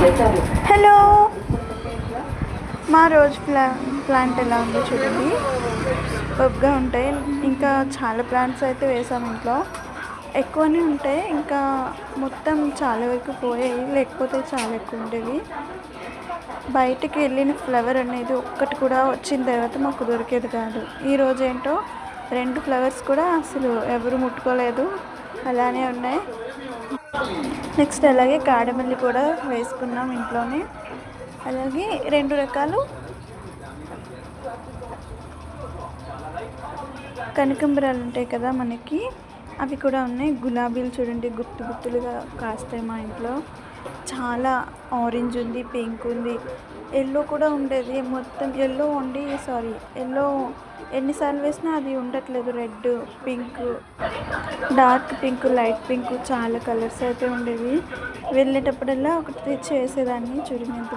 Hello. మా రోజు ప్లా ప్లాంట్ ఎలా ఉందో చూడండి. పబ్గా ఉంటాయి. ఇంకా చాలా ప్లాంట్స్ అయితే వేసాం ఇంట్లో. ఎక్కువనే ఉంటాయి. ఇంకా మొత్తం చాలా వరకు పోయాయి. లేకపోతే చాలా ఎక్కువ ఉండేవి. బయటికి వెళ్ళిన ఫ్లవర్ అనేది ఒక్కటి కూడా వచ్చిన తర్వాత మాకు దొరికేది కాదు. ఈరోజు ఏంటో రెండు ఫ్లవర్స్ కూడా అసలు ఎవరు ముట్టుకోలేదు. అలానే ఉన్నాయి. నెక్స్ట్ అలాగే కాడమల్లి కూడా వేసుకున్నాం ఇంట్లోనే. అలాగే రెండు రకాలు కనకంబరాలు ఉంటాయి కదా మనకి. అవి కూడా ఉన్నాయి. గులాబీలు చూడండి గుత్తు గుత్తులుగా కాస్తాయి మా ఇంట్లో. చాలా ఆరెంజ్ ఉంది పింక్ ఉంది. ఎల్లో కూడా ఉండేది. మొత్తం ఎల్లో ఉండి సారీ ఎల్లో ఎన్నిసార్లు వేసినా అది ఉండట్లేదు. Red pink dark pink light pink చాలా కలర్స్ అయితే ఉండేవి. వెళ్ళేటప్పుడల్లా ఒకటి తెచ్చి వేసేదాన్ని చూడండి